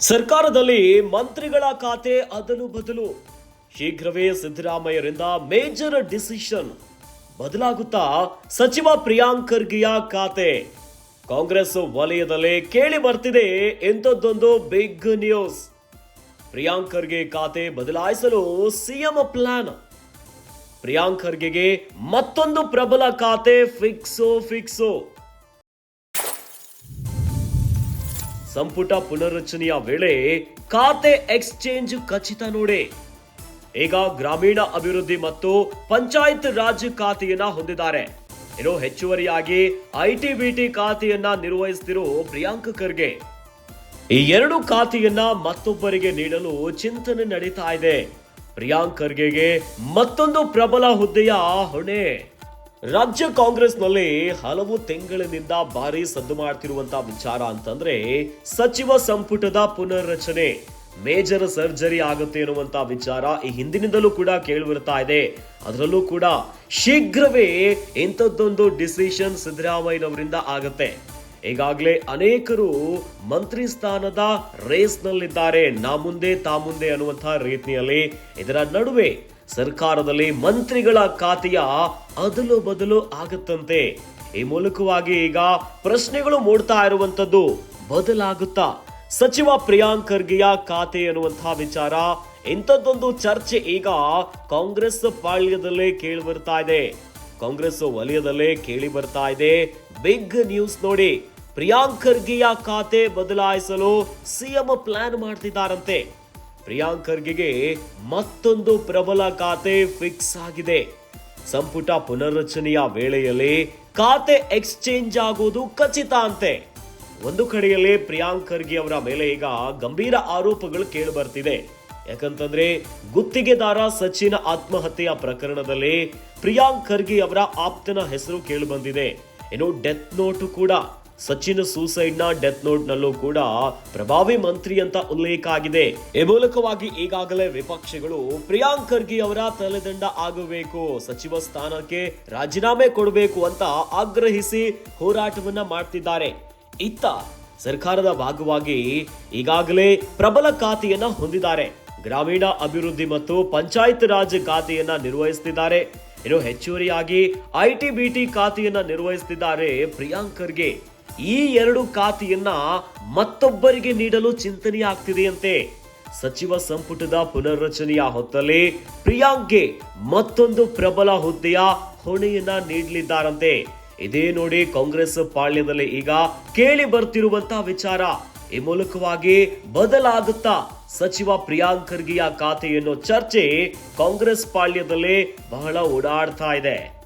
ಸರ್ಕಾರದಲ್ಲಿ ಮಂತ್ರಿಗಳ ಖಾತೆ ಅದಲು ಬದಲು ಶೀಘ್ರವೇ ಸಿದ್ದರಾಮಯ್ಯರಿಂದ ಮೇಜರ್ ಡಿಸಿಷನ್ ಬದಲಾಗುತ್ತಾ ಸಚಿವ ಪ್ರಿಯಾಂಕ್ ಖರ್ಗೆಯ ಖಾತೆ. ಕಾಂಗ್ರೆಸ್ ವಲಯದಲ್ಲಿ ಕೇಳಿ ಬರ್ತಿದೆ ಎಂಥದ್ದೊಂದು ಬಿಗ್ ನ್ಯೂಸ್. ಪ್ರಿಯಾಂಕ್ ಖರ್ಗೆ ಖಾತೆ ಬದಲಾಯಿಸಲು ಸಿಎಂ ಪ್ಲಾನ್. ಪ್ರಿಯಾಂಕ್ ಖರ್ಗೆಗೆ ಮತ್ತೊಂದು ಪ್ರಬಲ ಖಾತೆ ಫಿಕ್ಸೋ ಫಿಕ್ಸೋ. ಸಂಪುಟ ಪುನರ್ರಚನೆಯ ವೇಳೆ ಖಾತೆ ಎಕ್ಸ್ಚೇಂಜ್ ಖಚಿತ ನೋಡಿ. ಈಗ ಗ್ರಾಮೀಣ ಅಭಿವೃದ್ಧಿ ಮತ್ತು ಪಂಚಾಯತ್ ರಾಜ್ ಖಾತೆಯನ್ನ ಹೊಂದಿದ್ದಾರೆ. ಇನ್ನು ಹೆಚ್ಚುವರಿಯಾಗಿ ಐಟಿ ಬಿಟಿ ಖಾತೆಯನ್ನ ನಿರ್ವಹಿಸ್ತಿರೋ ಪ್ರಿಯಾಂಕ್ ಖರ್ಗೆ. ಈ ಎರಡು ಖಾತೆಯನ್ನ ಮತ್ತೊಬ್ಬರಿಗೆ ನೀಡಲು ಚಿಂತನೆ ನಡೀತಾ ಇದೆ. ಪ್ರಿಯಾಂಕ್ ಖರ್ಗೆಗೆ ಮತ್ತೊಂದು ಪ್ರಬಲ ಹುದ್ದೆಯ ಹೊಣೆ. ರಾಜ್ಯ ಕಾಂಗ್ರೆಸ್ನಲ್ಲಿ ಹಲವು ತಿಂಗಳಿನಿಂದ ಭಾರಿ ಸದ್ದು ಮಾಡ್ತಿರುವಂತ ವಿಚಾರ ಅಂತಂದ್ರೆ ಸಚಿವ ಸಂಪುಟದ ಪುನರ್ರಚನೆ. ಮೇಜರ್ ಸರ್ಜರಿ ಆಗುತ್ತೆ ಎನ್ನುವಂತ ವಿಚಾರ ಈ ಹಿಂದಿನಿಂದಲೂ ಕೂಡ ಕೇಳಿಬರ್ತಾ ಇದೆ. ಅದರಲ್ಲೂ ಕೂಡ ಶೀಘ್ರವೇ ಇಂಥದ್ದೊಂದು ಡಿಸಿಷನ್ ಸಿದ್ದರಾಮಯ್ಯನವರಿಂದ ಆಗತ್ತೆ. ಈಗಾಗಲೇ ಅನೇಕರು ಮಂತ್ರಿ ಸ್ಥಾನದ ರೇಸ್ನಲ್ಲಿದ್ದಾರೆ. ನಾ ಮುಂದೆ, ತಾ ಮುಂದೆ ಅನ್ನುವಂತಹ ರೀತಿಯಲ್ಲಿ ಇದರ ನಡುವೆ ಸರ್ಕಾರದಲ್ಲಿ ಮಂತ್ರಿಗಳ ಖಾತೆಯ ಅದಲು ಬದಲು ಆಗುತ್ತಂತೆ. ಈ ಮೂಲಕವಾಗಿ ಈಗ ಪ್ರಶ್ನೆಗಳು ಮೂಡ್ತಾ ಇರುವಂತದ್ದು ಬದಲಾಗುತ್ತಾ? ಸಚಿವ ಪ್ರಿಯಾಂಕ್ ಖರ್ಗೆಯ ಖಾತೆ ಎನ್ನುವಂತಹ ವಿಚಾರ, ಇಂಥದ್ದೊಂದು ಚರ್ಚೆ ಈಗ ಕಾಂಗ್ರೆಸ್ ಪಾಳ್ಯದಲ್ಲೇ ಕೇಳಿ ಬರ್ತಾ ಇದೆ. ಕಾಂಗ್ರೆಸ್ ವಲಯದಲ್ಲೇ ಕೇಳಿ ಬರ್ತಾ ಇದೆ. ಬಿಗ್ ನ್ಯೂಸ್ ನೋಡಿ, ಪ್ರಿಯಾಂಕ್ ಖರ್ಗೆಯ ಖಾತೆ ಬದಲಾಯಿಸಲು ಸಿಎಂ ಪ್ಲಾನ್ ಮಾಡ್ತಿದ್ದಾರಂತೆ. ಪ್ರಿಯಾಂಕ್ ಖರ್ಗೆಗೆ ಮತ್ತೊಂದು ಪ್ರಬಲ ಖಾತೆ ಫಿಕ್ಸ್ ಆಗಿದೆ. ಸಂಪುಟ ಪುನರ್ರಚನೆಯ ವೇಳೆಯಲ್ಲಿ ಖಾತೆ ಎಕ್ಸ್ಚೇಂಜ್ ಆಗೋದು ಖಚಿತ ಅಂತೆ. ಒಂದು ಕಡೆಯಲ್ಲಿ ಪ್ರಿಯಾಂಕ್ ಖರ್ಗೆ ಅವರ ಮೇಲೆ ಈಗ ಗಂಭೀರ ಆರೋಪಗಳು ಕೇಳಿಬರ್ತಿದೆ. ಯಾಕಂತಂದ್ರೆ ಗುತ್ತಿಗೆದಾರ ಸಚಿನ್ ಆತ್ಮಹತ್ಯೆಯ ಪ್ರಕರಣದಲ್ಲಿ ಪ್ರಿಯಾಂಕ್ ಖರ್ಗೆ ಅವರ ಆಪ್ತನ ಹೆಸರು ಕೇಳಿ ಬಂದಿದೆ ಇನ್ನು ಡೆತ್ ನೋಟು ಕೂಡ ಸಚಿನ್ ಸೂಸೈಡ್ನ ಡೆತ್ ನೋಟ್ ನಲ್ಲೂ ಕೂಡ ಪ್ರಭಾವಿ ಮಂತ್ರಿ ಅಂತ ಉಲ್ಲೇಖ ಆಗಿದೆ. ಈ ಮೂಲಕವಾಗಿ ಈಗಾಗಲೇ ವಿಪಕ್ಷಗಳು ಪ್ರಿಯಾಂಕ್ ಖರ್ಗೆ ಅವರ ತಲೆದಂಡ ಆಗಬೇಕು, ಸಚಿವ ಸ್ಥಾನಕ್ಕೆ ರಾಜೀನಾಮೆ ಕೊಡಬೇಕು ಅಂತ ಆಗ್ರಹಿಸಿ ಹೋರಾಟವನ್ನ ಮಾಡ್ತಿದ್ದಾರೆ. ಇತ್ತ ಸರ್ಕಾರದ ಭಾಗವಾಗಿ ಈಗಾಗಲೇ ಪ್ರಬಲ ಖಾತೆಯನ್ನ ಹೊಂದಿದ್ದಾರೆ. ಗ್ರಾಮೀಣ ಅಭಿವೃದ್ಧಿ ಮತ್ತು ಪಂಚಾಯತ್ ರಾಜ್ ಖಾತೆಯನ್ನ ನಿರ್ವಹಿಸುತ್ತಿದ್ದಾರೆ ಇನ್ನು ಹೆಚ್ಚುವರಿಯಾಗಿ ಐಟಿ ಬಿಟಿ ಖಾತೆಯನ್ನ ನಿರ್ವಹಿಸುತ್ತಿದ್ದಾರೆ ಪ್ರಿಯಾಂಕ್ ಖರ್ಗೆ ಈ ಎರಡು ಖಾತೆಯನ್ನ ಮತ್ತೊಬ್ಬರಿಗೆ ನೀಡಲು ಚಿಂತನೆ ಆಗ್ತಿದೆಯಂತೆ ಸಚಿವ ಸಂಪುಟದ ಪುನರ್ರಚನೆಯ ಹೊತ್ತಲ್ಲಿ ಪ್ರಿಯಾಂಕ್ಗೆ ಮತ್ತೊಂದು ಪ್ರಬಲ ಹುದ್ದೆಯ ಹೊಣೆಯನ್ನ ನೀಡಲಿದ್ದಾರಂತೆ. ಇದೇ ನೋಡಿ ಕಾಂಗ್ರೆಸ್ ಪಾಳ್ಯದಲ್ಲಿ ಈಗ ಕೇಳಿ ಬರ್ತಿರುವಂತಹ ವಿಚಾರ. ಈ ಮೂಲಕವಾಗಿ ಬದಲಾಗುತ್ತಾ ಸಚಿವ ಪ್ರಿಯಾಂಕ್ ಖರ್ಗೆಯ ಖಾತೆಯನ್ನು ಚರ್ಚೆ ಕಾಂಗ್ರೆಸ್ ಪಾಳ್ಯದಲ್ಲಿ ಬಹಳ ಓಡಾಡ್ತಾ ಇದೆ.